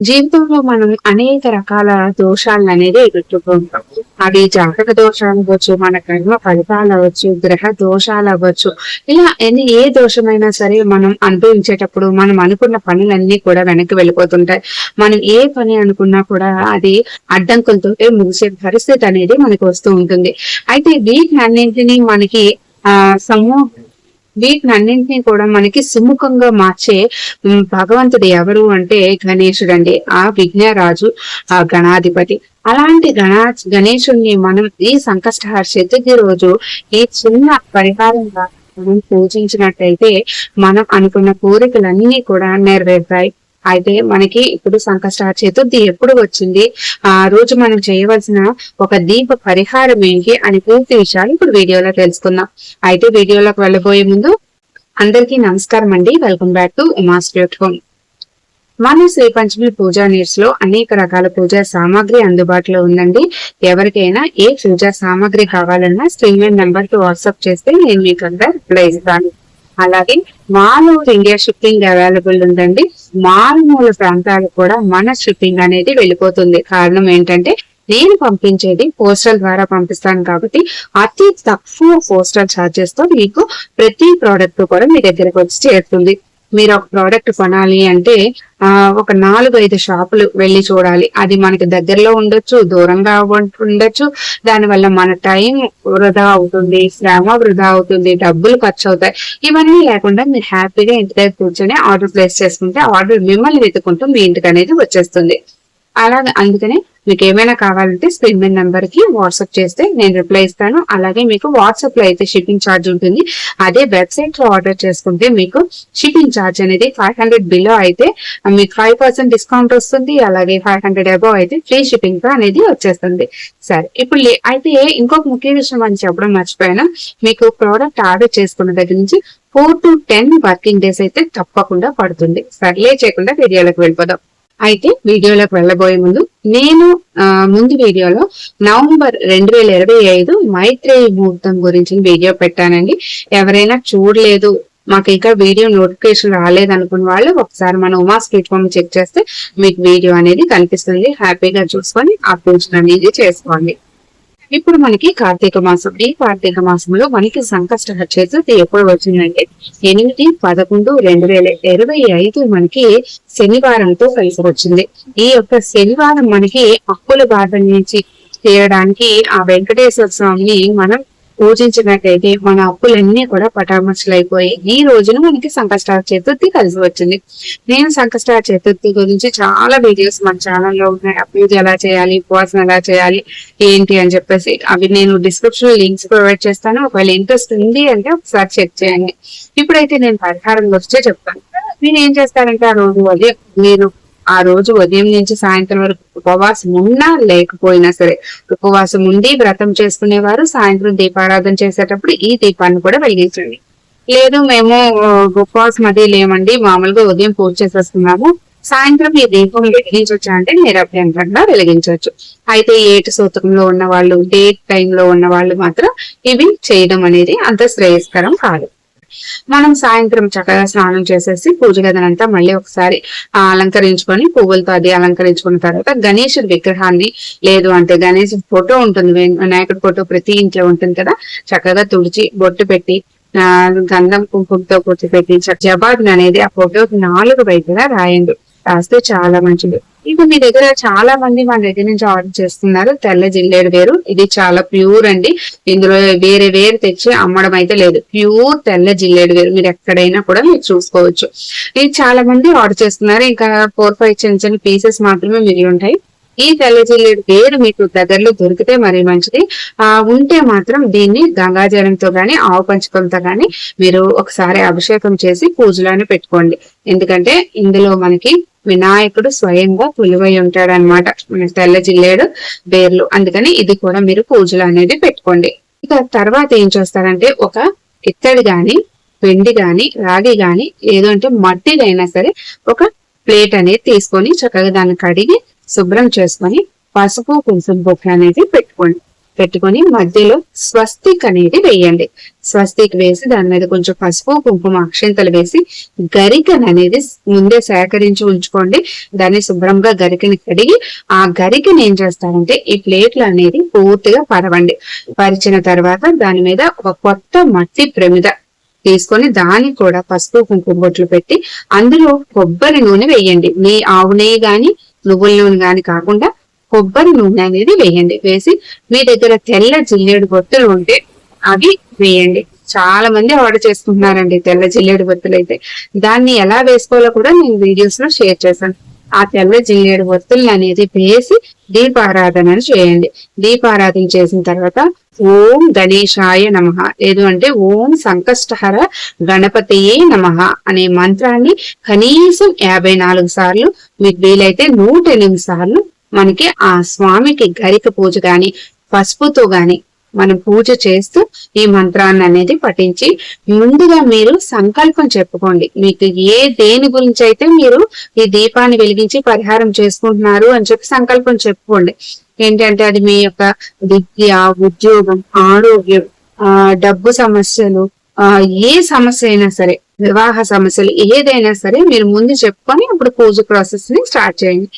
జీవితంలో మనం అనేక రకాల దోషాలను అనేది ఎదుర్కొంటాం. అవి జాతక దోషాలు అవ్వచ్చు మన కర్మ ఫలితాలు అవ్వచ్చు గ్రహ దోషాలు అవ్వచ్చు. ఇలా ఎన్ని ఏ దోషమైనా సరే మనం అనుభవించేటప్పుడు మనం అనుకున్న పనులన్నీ కూడా వెనక్కి వెళ్ళిపోతుంటాయి. మనం ఏ పని అనుకున్నా కూడా అది అడ్డంకులతో ముగిసే పరిస్థితి అనేది మనకు వస్తూ ఉంటుంది. అయితే వీటిని అన్నింటినీ మనకి ఆ సమూహ వీటిని అన్నింటినీ కూడా మనకి సుముఖంగా మార్చే భగవంతుడు ఎవరు అంటే గణేశుడు అండి ఆ విఘ్నరాజు ఆ గణాధిపతి. అలాంటి గణా గణేశుడిని మనం ఈ సంకష్టహార చతుర్థి రోజు ఈ చిన్న పరిహారంగా మనం పూజించినట్టయితే మనం అనుకున్న కోరికలన్నీ కూడా నెరవేర్తాయి. అయితే మనకి ఇప్పుడు సంకష్ట చతుర్థి ఎప్పుడు వచ్చింది? ఆ రోజు మనం చేయవలసిన ఒక దీప పరిహారం ఏంటి? అని పూర్తి విషయాలు ఇప్పుడు వీడియోలో తెలుసుకుందాం. అయితే వీడియోలోకి వెళ్ళబోయే ముందు అందరికీ నమస్కారం అండి. Welcome back to Uma's home మన శ్రీ పంచమి పూజా నీర్స్లో అనేక రకాల పూజా సామాగ్రి అందుబాటులో ఉందండి. ఎవరికైనా ఏ పూజా సామాగ్రి కావాలన్నా స్క్రీన్ మీద నెంబర్కి వాట్సాప్ చేస్తే నేను మీకు అంతా రిప్లై ఇస్తాను. అలాగే మాలో ఇండియా షిప్పింగ్ అవైలబుల్ ఉందండి. మారుమూల ప్రాంతాలకు కూడా మన షిప్పింగ్ అనేది వెళ్ళిపోతుంది. కారణం ఏంటంటే నేను పంపించేది పోస్టల్ ద్వారా పంపిస్తాను కాబట్టి అతి తక్కువ పోస్టల్ ఛార్జెస్తో మీకు ప్రతి ప్రోడక్ట్ కూడా మీ దగ్గరకు వచ్చి చేరుతుంది. మీరు ఒక ప్రోడక్ట్ కొనాలి అంటే ఒక నాలుగు ఐదు షాపులు వెళ్ళి చూడాలి. అది మనకి దగ్గరలో ఉండొచ్చు దూరంగా ఉండొచ్చు. దానివల్ల మన టైం వృధా అవుతుంది శ్రమ వృధా అవుతుంది డబ్బులు ఖర్చు అవుతాయి ఇవన్నీ లేకుండా మీరు హ్యాపీగా ఇంటి దగ్గర కూర్చొని ఆర్డర్ ప్లేస్ చేసుకుంటే ఆర్డర్ మిమ్మల్ని వెతుకుంటూ మీ ఇంటికి అనేది వచ్చేస్తుంది. అలాగే అందుకనే మీకు ఏమైనా కావాలంటే స్క్రీన్ మీద నెంబర్కి వాట్సాప్ చేస్తే నేను రిప్లై ఇస్తాను. అలాగే మీకు వాట్సాప్లో అయితే షిప్పింగ్ ఛార్జ్ ఉంటుంది. అదే వెబ్సైట్లో ఆర్డర్ చేసుకుంటే మీకు షిప్పింగ్ ఛార్జ్ అనేది ఫైవ్ హండ్రెడ్ బిలో అయితే మీకు ఫైవ్ పర్సెంట్ డిస్కౌంట్ వస్తుంది. అలాగే ఫైవ్ హండ్రెడ్ అబౌవ్ అయితే ఫ్రీ షిప్పింగ్ అనేది వచ్చేస్తుంది. సరే ఇప్పుడు లే- అయితే ఇంకొక ముఖ్య విషయం అని చెప్పడం మర్చిపోయాను. మీకు ప్రోడక్ట్ ఆర్డర్ చేసుకున్న దగ్గర నుంచి four to ten working days అయితే తప్పకుండా పడుతుంది. సర్లే చేయకుండా వీడియోలకు వెళ్ళిపోదాం. అయితే వీడియోలోకి వెళ్ళబోయే ముందు నేను ముందు వీడియోలో నవంబర్ రెండు వేల ఇరవై ఐదు మైత్రేయి ముహూర్తం గురించి వీడియో పెట్టానండి. ఎవరైనా చూడలేదు మాకు ఇంకా వీడియో నోటిఫికేషన్ రాలేదు అనుకున్న వాళ్ళు ఒకసారి మన ఉమా స్ట్రీట్ ఫామ్ చెక్ చేస్తే మీకు వీడియో అనేది కనిపిస్తుంది. హ్యాపీగా చూసుకొని ఆ పూజన అనేది చేసుకోండి. ఇప్పుడు మనకి కార్తీక మాసం. ఈ కార్తీక మాసంలో మనకి సంకష్ట చతుర్థి ఎప్పుడు వచ్చిందంటే ఎనిమిది పదకొండు రెండు వేల ఇరవై ఐదు మనకి శనివారంతో కలిసి వచ్చింది. ఈ యొక్క శనివారం మనకి అప్పుల బాధ నుంచి తీయడానికి ఆ వెంకటేశ్వర స్వామిని మనం పూజించినట్టయితే మన అప్పులన్నీ కూడా పటామర్చలైపోయి ఈ రోజున మనకి సంకష్టార చతుర్థి కలిసి వచ్చింది నేను సంకష్టార చతుర్థి గురించి చాలా వీడియోస్ మన ఛానల్లో ఉన్నాయి. అప్యూజ్ ఎలా చేయాలి? ఉపవాసం ఎలా చేయాలి? ఏంటి అని చెప్పేసి అవి నేను డిస్క్రిప్షన్ లింక్స్ ప్రొవైడ్ చేస్తాను. ఒకవేళ ఇంట్రెస్ట్ ఉంది అంటే ఒకసారి చెక్ చేయండి. ఇప్పుడైతే నేను పరిహారం గురించే చెప్తాను. మీరు ఏం చేస్తానంటే ఆ రోజు అదే మీరు ఆ రోజు ఉదయం నుంచి సాయంత్రం వరకు ఉపవాసం ఉన్నా లేకపోయినా సరే ఉపవాసం ఉండి వ్రతం చేసుకునేవారు. సాయంత్రం దీపారాధన చేసేటప్పుడు ఈ దీపాన్ని కూడా వెలిగించండి. లేదు మేము ఉపవాసం అది లేమండి. మామూలుగా ఉదయం పూజ చేసేస్తున్నాము. సాయంత్రం ఈ దీపం వెలిగించవచ్చా అంటే నిరభ్యంతరంగా వెలిగించవచ్చు. అయితే ఏటు సూతకంలో ఉన్న వాళ్ళు డేట్ టైంలో ఉన్న వాళ్ళు మాత్రం ఇవి చేయడం అనేది అంత శ్రేయస్కరం కాదు. మనం సాయంత్రం చక్కగా స్నానం చేసేసి పూజ గదనంతా మళ్ళీ ఒకసారి అలంకరించుకొని పువ్వులతో అది అలంకరించుకున్న తర్వాత గణేశుడి విగ్రహాన్ని లేదు అంటే గణేశుడి ఫోటో ఉంటుంది వినాయకుడి ఫోటో ప్రతి ఇంట్లో ఉంటుంది కదా చక్కగా తుడిచి బొట్టు పెట్టి ఆ గంధం కుంకుమతో కూర్చోపెట్టి జబాబ్ అనేది ఆ ఫోటోకి నాలుగు వైపులా రాయండి. రాస్తే చాలా మంచిది. ఇప్పుడు మీ దగ్గర చాలా మంది మన దగ్గర నుంచి ఆర్డర్ చేస్తున్నారు. తెల్ల జిల్లేడు వేరు. ఇది చాలా ప్యూర్ అండి. ఇందులో వేరే వేరు తెచ్చి అమ్మడం అయితే లేదు. ప్యూర్ తెల్ల జిల్లేడు వేరు. మీరు ఎక్కడైనా కూడా మీరు చూసుకోవచ్చు. ఇది చాలా మంది ఆర్డర్ చేస్తున్నారు. ఇంకా ఫోర్ ఫైవ్ చిన్న చిన్న పీసెస్ మాత్రమే మిగిలి ఉంటాయి. ఈ తెల్ల జిల్లేడు వేరు మీకు దగ్గరలో దొరికితే మరీ మంచిది. ఆ ఉంటే మాత్రం దీన్ని గంగాజలంతో గాని ఆవు పంచకంతో గాని మీరు ఒకసారి అభిషేకం చేసి పూజలోనే పెట్టుకోండి. ఎందుకంటే ఇందులో మనకి వినాయకుడు స్వయంగా కొలువై ఉంటాడు అనమాట తెల్ల జిల్లేడు బేర్లు. అందుకని ఇది కూడా మీరు పూజలు అనేది పెట్టుకోండి. ఇక తర్వాత ఏం చేస్తారంటే ఒక ఇత్తడి గాని వెండి గాని రాగి గాని ఏదో అంటే మట్టిదైనా సరే ఒక ప్లేట్ అనేది తీసుకొని చక్కగా దాన్ని కడిగి శుభ్రం చేసుకొని పసుపు కుంకుమ బొక్క అనేది పెట్టుకోండి. పెట్టుకొని మధ్యలో స్వస్తిక్ అనేది వేయండి. స్వస్తిక్ వేసి దాని మీద కొంచెం పసుపు కుంకుమ అక్షింతలు వేసి గరికను అనేది ముందే సేకరించి ఉంచుకోండి. దాన్ని శుభ్రంగా గరికని కడిగి ఆ గరికని ఏం చేస్తారంటే ఈ ప్లేట్లు అనేది పూర్తిగా పరవండి. పరిచిన తర్వాత దాని మీద ఒక కొత్త మట్టి ప్రమిద తీసుకొని దానికి కూడా పసుపు కుంకుమ బొట్లు పెట్టి అందులో కొబ్బరి నూనె వేయండి. నీ ఆవు నెయ్యి గాని నువ్వుల నూనె గాని కాకుండా కొబ్బరి నూనె అనేది వేయండి. వేసి మీ దగ్గర తెల్ల జిల్లేడు బొత్తులు ఉంటే అవి వేయండి. చాలా మంది ఆర్డర్ చేసుకుంటున్నారండి తెల్ల జిల్లేడు బొత్తులు అయితే. దాన్ని ఎలా వేసుకోవాలో కూడా నేను వీడియోస్లో షేర్ చేశాను. ఆ తెల్ల జిల్లేడు బొత్తులు అనేది వేసి దీపారాధన చేయండి. దీపారాధన చేసిన తర్వాత ఓం గణేశాయ నమ. లేదు అంటే ఓం సంకష్టహర గణపతియే నమ అనే మంత్రాన్ని కనీసం యాభై నాలుగు సార్లు మీకు వీలైతే నూట ఎనిమిది సార్లు మనకి ఆ స్వామికి గరిక పూజ గాని పసుపుతో గాని మనం పూజ చేస్తూ ఈ మంత్రాన్ని అనేది పఠించి ముందుగా మీరు సంకల్పం చెప్పుకోండి. మీకు ఏ దేని గురించి అయితే మీరు ఈ దీపాన్ని వెలిగించి పరిహారం చేసుకుంటున్నారు అని చెప్పి సంకల్పం చెప్పుకోండి. ఏంటంటే అది మీ యొక్క విద్య ఉద్యోగం ఆరోగ్యం ఆ డబ్బు సమస్యలు ఆ ఏ సమస్య అయినా సరే వివాహ సమస్యలు ఏదైనా సరే మీరు ముందు చెప్పుకొని అప్పుడు పూజ ప్రాసెస్ని స్టార్ట్ చేయండి.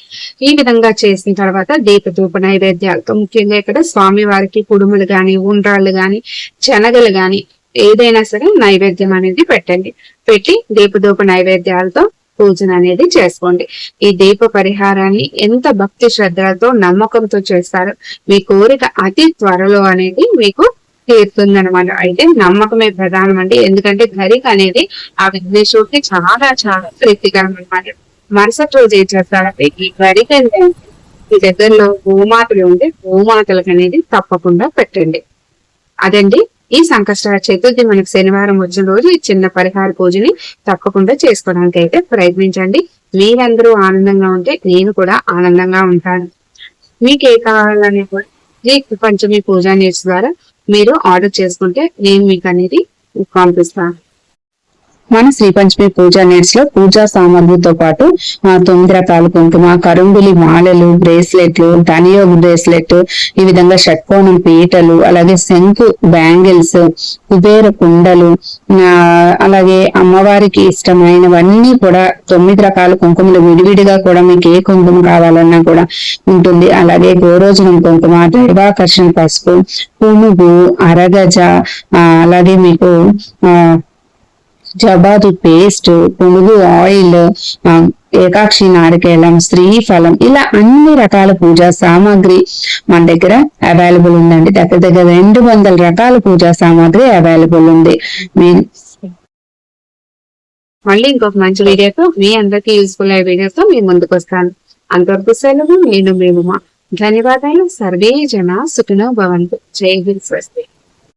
ఈ విధంగా చేసిన తర్వాత దీపధూప నైవేద్యాలతో ముఖ్యంగా ఇక్కడ స్వామి వారికి కుడుములు గాని ఉండ్రాళ్ళు గాని శనగలు గాని ఏదైనా సరే నైవేద్యం అనేది పెట్టండి. పెట్టి దీపధూప నైవేద్యాలతో పూజన అనేది చేసుకోండి. ఈ దీప పరిహారాన్ని ఎంత భక్తి శ్రద్ధలతో నమ్మకంతో చేస్తారో మీ కోరిక అతి త్వరలో అనేది మీకు తీరుతుంది అనమాట అయితే నమ్మకమే ప్రధానం అండి. ఎందుకంటే గరిక అనేది ఆ విఘ్నేశ్వరుడికి చాలా చాలా ప్రీతికరం అనమాట మరుసటి రోజు ఏం చేస్తారంటే ఈ అంటే మీ దగ్గరలో గోమాతలు ఉంటే గోమాతలకు అనేది తప్పకుండా పెట్టండి. అదండి ఈ సంకష్ట చతుర్థి మనకి శనివారం వచ్చిన రోజు ఈ చిన్న పరిహార పూజని తప్పకుండా చేసుకోవడానికి అయితే ప్రయత్నించండి. మీరందరూ ఆనందంగా ఉంటే నేను కూడా ఆనందంగా ఉంటాను. మీకు ఏ కావాలని కూడా శ్రీ పంచమి పూజా నేర్చు ద్వారా మీరు ఆర్డర్ చేసుకుంటే నేను మీకు అనేది పంపిస్తాను. మన శ్రీ పంచమి పూజా నెట్స్లో పూజా సామాగ్రితో పాటు తొమ్మిది రకాల కుంకుమ కరుంబిలి మాలలు బ్రేస్లెట్లు ధనియోగ బ్రేస్లెట్ ఈ విధంగా షట్కోణం పీటలు అలాగే శంకు బ్యాంగిల్స్ కుబేర కుండలు అలాగే అమ్మవారికి ఇష్టమైనవన్నీ కూడా తొమ్మిది రకాల కుంకుమలు విడివిడిగా కూడా మీకు ఏ కుంకుమ కావాలన్నా కూడా ఉంటుంది. అలాగే గోరోజనం కుంకుమ దైవాకర్షణ పసుపు పునుగు అరగజ ఆ, అలాగే మీకు ఆ జబాదు పేస్ట్ పునుగు ఆయిల్ ఏకాక్షి నారికేళం శ్రీఫలం ఇలా అన్ని రకాల పూజా సామాగ్రి మన దగ్గర అవైలబుల్ ఉందండి. దగ్గర దగ్గర రెండు వందల రకాల పూజా సామాగ్రి అవైలబుల్ ఉంది. మీ మళ్ళీ ఇంకొక మంచి వీడియోతో మీ అందరికీ యూస్ఫుల్ అయ్యే వీడియోతో మీ ముందుకు వస్తాను. అంతవరకు సెలవు నేను మేము ధన్యవాదాలు. సర్వే జన సుఖినో భవంతు. జై హింద్ స్వస్తి.